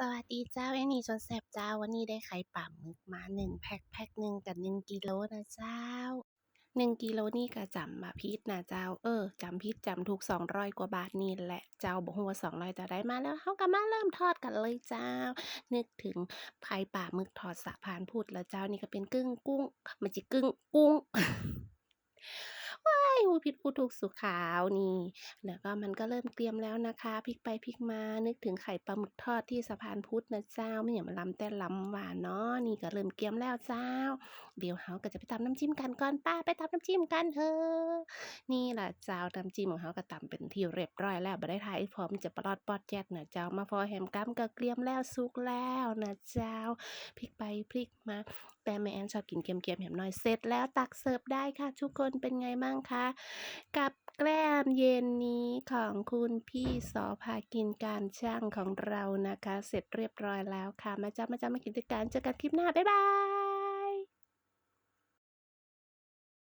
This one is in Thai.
สวัสดีเจ้าไอ้นี่จนแซบเจ้าวันนี้ได้ไข่ปลาหมึกมา1แพ็กแพ็กหนึ่งก็1กิโลนะเจ้า1กิโลนี่ก็จำบ่ผิดนะเจ้า เออจำผิดจำถูก200กว่าบาทนี่แหละเจ้าบ่ฮู้ว่า200จะได้มาแล้วเราก็มาเริ่มทอดกันเลยเจ้า นึกถึงไข่ปลาหมึกทอดสะพานพุทธแล้วเจ้านี่ก็เป็นกึ้งกุ้งมันจิกึ้งกุ้ง ว้ายพูดผิดพูดถูกสุขขาวนี่แล้วก็มันก็เริ่มเกรียมแล้วนะคะพลิกไปพลิกมานึกถึงไข่ปลาหมึกทอดที่สะพานพุทธนะเจ้าไมันหยังมาล้ำแต่ล้ำหวานเนาะนี่ก็เริ่มเกรียมแล้วเจ้า เดี๋ยวเราก็จะไปตำน้ำจิ้มกันก่อนไปไปตำน้ำจิ้มกันเถอะนี่แหละเจ้าน้ำจิ้มของเราก็ตำเป็นที่เรียบร้อยแล้วบ่ได้ท่าอีพอมจะปลอดปอดแจ๊ดนะเจ้ามาพอแหมกำก็เกรียมแล้วสุกแล้วนะเจ้าพลิกไปพลิกมา แต่แม่แอนชอบกินเค็มๆแหมหน่อย เสร็จแล้วตักเสิร์ฟได้ค่ะ ทุกคนเป็นไงบ้างคะ กับแกล้มเย็นนี้ของคุณพี่สพากินการช่างของเรานะคะ เสร็จเรียบร้อยแล้วค่ะ มาจ้ามาจ้ามากินด้วยกันเจอกันคลิปหน้า บ๊ายบาย